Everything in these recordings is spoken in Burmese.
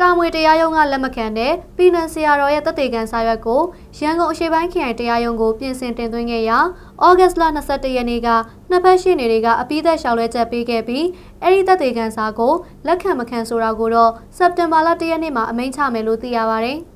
တာမွေတရားရုံးကလက်မခံတဲ့ပြည်နယ်ဆရာတော်ရဲ့တပ်တေကန်စာရွက်ကိုရန်ကုန်အရှေ့ပိုင်းခရိုင်တရားရုံးကိုပြင်ဆင်တင်သွင်းခဲ့ရာဩဂတ်စ်လ22ရက်နေ့ကနှစ်ဖက်ရှိနေတွေကအပိသက်လျှောက်လဲချက်ပေးခဲ့ပြီးအဲ့ဒီတပ်တေကန်စာကိုလက်ခံမခံဆိုတာကိုတော့စက်တင်ဘာလ1ရက်နေ့မှာအမိန့်ချမယ်လို့သိရပါတယ်။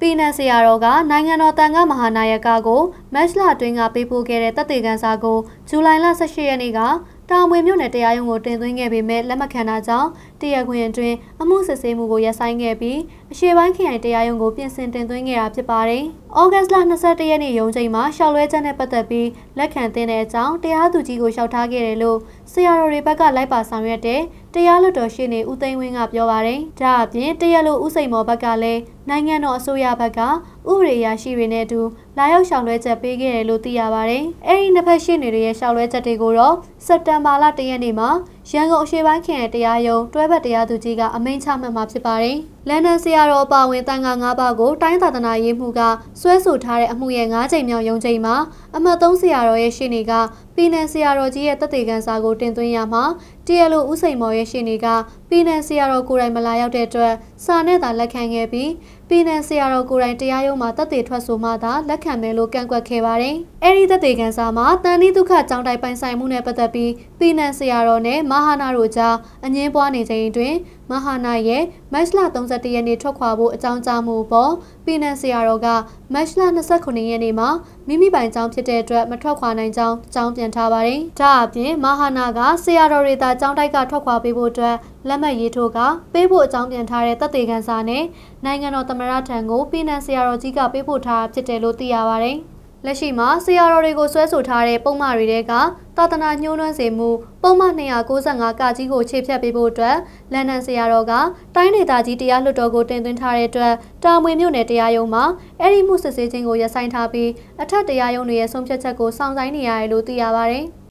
ပြည်နယ်ဆရာတော်ကနိုင်ငံတော်တန်ခါမဟာနာယကကိုမက်လအတွင်းကပေးပို့ခဲ့တဲ့တပ်တေကန်စာကိုဇူလိုင်လ18ရက်နေ့က တာမွေမြို့နယ်တရားရုံးကိုတင်သွင်းခဲ့ပေမဲ့လက်မခံတာကြောင့်တရားခွင်အတွင်းအမှုစစ်ဆေးမှုကိုရပ်ဆိုင်းခဲ့ပြီးအရှေ့ပိုင်းခရိုင်တရားရုံးကိုပြင်ဆင်တင်သွင်းခဲ့တာဖြစ်ပါတယ်။ဩဂတ်စ်လ22ရက်နေ့ရုံးချိန်မှာရှောက်လွဲချက်နဲ့ပတ်သက်ပြီးလက်ခံတင်တဲ့အကြောင်းတရားသူကြီးကိုလျှောက်ထားခဲ့တယ်လို့ဆရာတော်တွေဘက်ကလိုက်ပါဆောင်ရွက်တဲ့တရားလွတ်တော်ရှင်းနေဦးသိန်းဝင်းကပြောပါတယ်။ဒါအပြင်တရားလိုဦးစိန်မော်ဘက်ကလည်းနိုင်ငံတော်အစိုးရဘက်က ဥပဒေရရှိတွေနဲ့အတူလာရောက်ရှောက်လွဲချက်ပေးခဲ့တယ်လို့သိရပါတယ်။အဲဒီနှစ်ဖက်ရှင်းတွေရဲ့ရှောက်လွဲချက်တွေကိုတော့စက်တင်ဘာလ၁ရက်နေ့မှာရန်ကုန်အရှေ့ပိုင်းခရိုင်တရားရုံးတွဲဘက်တရားသူကြီးကအမိန့်ချမှတ်မှာဖြစ်ပါတယ်။လန်ဒန်ဆရာတော်အပါဝင်တန်ခါ၅ပါးကိုတိုင်းသာသနာရေးမှုကဆွဲဆိုထားတဲ့အမှုရဲ့၅ချိန်မြောက်ရုံးချိန်မှာအမှတ်၃ဆရာတော်ရဲ့ရှင်းနေကပြည်နယ်ဆရာတော်ကြီးရဲ့တသက်ကန်စာကိုတင်သွင်းရမှာတရားလိုဦးစိန်မော်ရဲ့ရှင်းနေကပြည်နယ်ဆရာတော်ကိုယ်တိုင်မလာရောက်တဲ့အတွက်စာနဲ့သာလက်ခံခဲ့ပြီးပြည်နယ်ဆရာတော်ကိုယ်တိုင်တရားရုံးမှာတက်သေးထွက်ဆိုမှသာလက်ခံမယ်လို့ကန့်ကွက်ခဲ့ပါတယ်။အဲဒီတက်သေးကန်စာမှာတန်တိဒုက္ခကြောင်းတိုင်ပိုင်ဆိုင်မှုနဲ့ပတ်သက်ပြီးပြည်နယ်ဆရာတော်နဲ့မဟာနာတို့ကြားအငင်းပွားနေချိန်တွင် မဟာနာရဲ့မတ်လ31ရက်နေ့ထွက်ခွာဖို့အကြောင်းကြားမှုပေါ်ပြည်နယ်ဆရာတော်ကမတ်လ29ရက်နေ့မှာမိမိပိုင်ကြောင်းဖြစ်တဲ့အတွက်မထွက်ခွာနိုင်ကြောင်းအကြောင်းပြန်ထားပါတယ်။ဒါအပြင်မဟာနာကဆရာတော်တွေသာကြောင်းတိုက်ကထွက်ခွာပေးဖို့အတွက်လက်မှတ်ရေးထိုးကပေးဖို့အကြောင်းပြန်ထားတဲ့တပ်သေးကန်စာနဲ့နိုင်ငံတော်သမ္မတထံကိုပြည်နယ်ဆရာတော်ကြီးကပေးပို့ထားဖြစ်တယ်လို့သိရပါတယ်။ လက်ရှိမှာဆရာတော်တွေကိုဆွဲဆိုထားတဲ့ပုံမှန်တွေတဲကသာသနာညှိုးနှွမ်းစေမှုပုံမှန်295ကကြီးကိုခြေဖြတ်ပေးဖို့အတွက်လန်ဒန်ဆရာတော်ကတိုင်းဒေသကြီးတရားလွှတ်တော်ကိုတင်သွင်းထားတဲ့အတွက်တာမွေမြို့နယ်တရားရုံးမှာအဲ့ဒီမှုစစ်ဆေးခြင်းကိုရပ်ဆိုင်းထားပြီးအထက်တရားရုံးတွေရဲ့ဆုံးဖြတ်ချက်ကိုစောင့်ဆိုင်းနေရတယ်လို့သိရပါတယ်။